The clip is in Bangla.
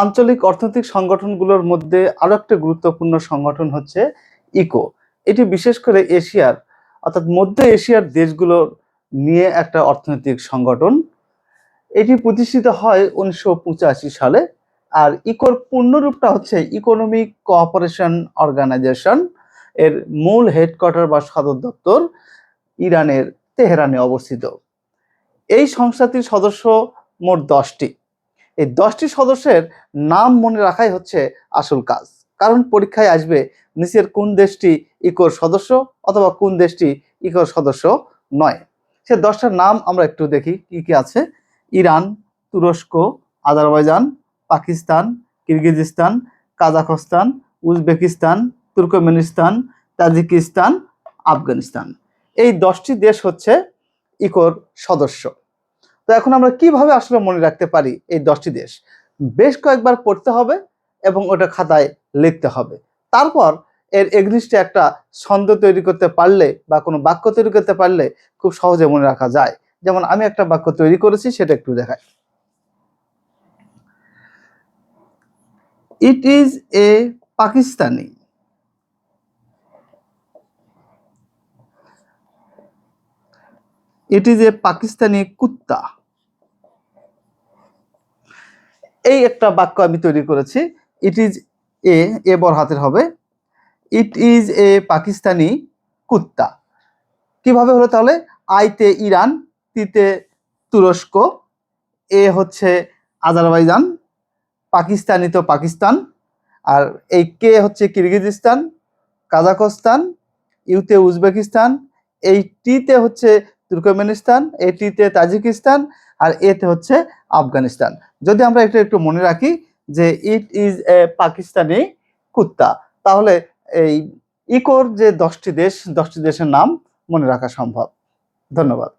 আঞ্চলিক অর্থনৈতিক সংগঠনগুলোর মধ্যে আরও একটা গুরুত্বপূর্ণ সংগঠন হচ্ছে ইকো। এটি বিশেষ করে এশিয়ার, অর্থাৎ মধ্য এশিয়ার দেশগুলোর নিয়ে একটা অর্থনৈতিক সংগঠন। এটি প্রতিষ্ঠিত হয় উনিশশো পঁচাশি সালে আর ইকোর পূর্ণরূপটা হচ্ছে ইকোনমিক কোঅপারেশন অর্গানাইজেশন এর মূল হেডকোয়ার্টার বা সদর দপ্তর ইরানের তেহরানে অবস্থিত। এই সংস্থাটির সদস্য মোট দশটি। এই দশটি সদস্যের নাম মনে রাখাই হচ্ছে আসল কাজ। কারণ পরীক্ষায় আসবে নিচের কোন দেশটি ইকোর সদস্য অথবা কোন দেশটি ইকোর সদস্য নয়। সে দশটার নাম আমরা একটু দেখি কি কি আছে। ইরান, তুরস্ক, Azerbaijan, Pakistan, Kyrgyzstan, Kazakhstan, Uzbekistan, Turkmenistan, Tajikistan, Afghanistan. এই দশটি দেশ হচ্ছে ইকোর সদস্য। তো এখন আমরা কীভাবে আসলে মনে রাখতে পারি এই দশটি দেশ? বেশ কয়েকবার পড়তে হবে এবং ওটা খাতায় লিখতে হবে। তারপর এর এগনিস্টে একটা ছন্দ তৈরি করতে পারলে বা কোনো বাক্য তৈরি করতে পারলে খুব সহজে মনে রাখা যায়। যেমন আমি একটা বাক্য তৈরি করেছি, সেটা একটু দেখাই। It is a Pakistani it is a Pakistani kutta. এই একটা বাক্য আমি তৈরি করেছি। ইট ইজ এ এ বড় হাতের হবে। ইট ইজ এ পাকিস্তানি কুত্তা। কীভাবে হলো তাহলে? আইতে ইরান, তিতে তুরস্ক। এ হচ্ছে আজারবাইজান। পাকিস্তানি তো পাকিস্তান। আর এই কে হচ্ছে কিরগিজস্তান, কাজাখস্তান, ইউতে উজবেকিস্তান। এই টিতে হচ্ছে তুর্কমেনিস্তান, এটিতে তাজিকিস্তান আর এতে হচ্ছে আফগানিস্তান। যদি আমরা এটা একটু মনে রাখি যে ইট ইজ এ পাকিস্তানি কুত্তা, তাহলে এই ইকোর যে দশটি দেশ, দশটি দেশের নাম মনে রাখা সম্ভব। ধন্যবাদ।